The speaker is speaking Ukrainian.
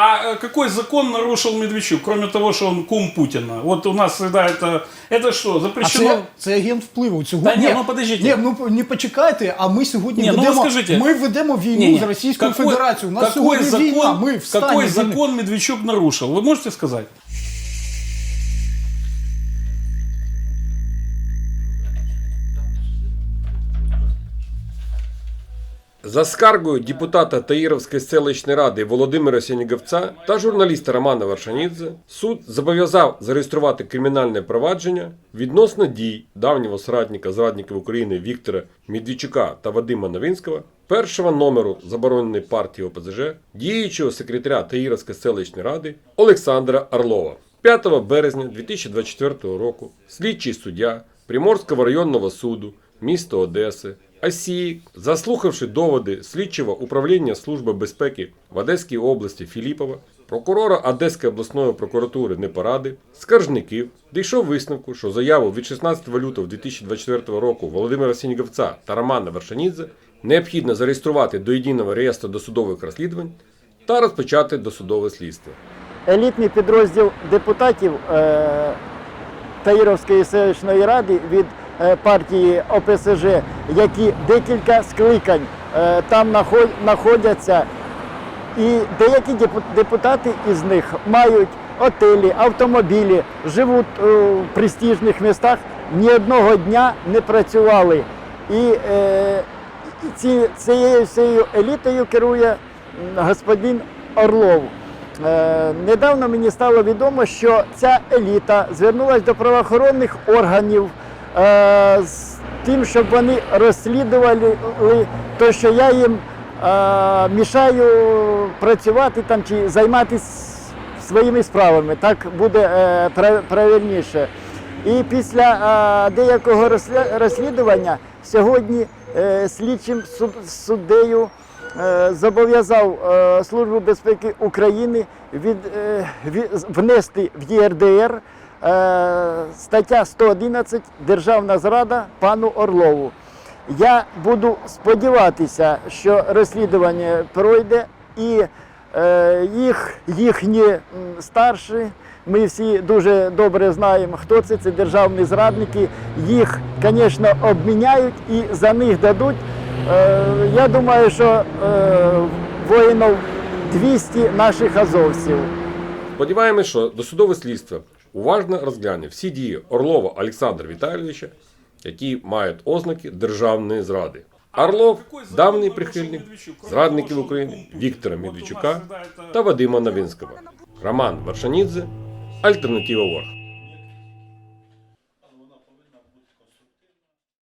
А э, какой закон нарушил Медведчук, кроме того, что он кум Путина? Вот у нас всегда это... Это что, А запрещено? це, це агент впливу. Сьогодні... Та ні, ну, подождіть. Ні, ну не почекайте, а ми сьогодні Ні, ну, ведемо, ви скажіть. ми ведемо війну Не-не, з Російською какой- Федерацією. У нас какой сьогодні війна, закон, ми в стані какой війни. закон Медведчук нарушил? Вы можете сказать? За скаргою депутата Таїровської селищної ради Володимира Сєніговця та журналіста Романа Варшанідзе суд зобов'язав зареєструвати кримінальне провадження відносно дій давнього соратника зрадників України Віктора Медведчука та Вадима Новинського, першого номеру забороненої партії ОПЗЖ, діючого секретаря Таїровської селищної ради Олександра Орлова. 5 березня 2024 року слідчий суддя Приморського районного суду міста Одеси Асії, заслухавши доводи слідчого управління Служби безпеки в Одеській області Філіпова, прокурора Одеської обласної прокуратури Непоради, скаржників, дійшов висновку, що заяву від 16 лютого 2024 року Володимира Сініговця та Романа Вершанідзе необхідно зареєструвати до єдиного реєстру досудових розслідувань та розпочати досудове слідство. елітний підрозділ депутатів е, Таїровської селищної ради від партії ОПСЖ, які декілька скликань е, там знаходяться. І деякі депутати із них мають отелі, автомобілі, живуть е, в престижних містах, ні одного дня не працювали. І е, ці, цією всією елітою керує господин Орлов. Е, недавно мені стало відомо, що ця еліта звернулася до правоохоронних органів е, з тим, щоб вони розслідували те, що я їм е, мішаю працювати там чи займатися своїми справами. Так буде е, правильніше. І після е, деякого розслідування сьогодні е, слідчим суддею е, зобов'язав е, Службу безпеки України від, е, ві- внести в ЄРДР е, стаття 111 Державна зрада пану Орлову. Я буду сподіватися, що розслідування пройде і е, їх, їхні старші. Ми всі дуже добре знаємо, хто це. Це державні зрадники. Їх, звісно, обміняють і за них дадуть. Е, я думаю, що е, воїнів 200 наших азовців. Сподіваємось, що досудове слідство уважно розгляне всі дії Орлова Олександра Віталійовича, які мають ознаки державної зради. Орлов давній прихильник зрадників України Віктора Медведчука та Вадима Новинського. Роман Варшанідзе Альтернатива Ворг.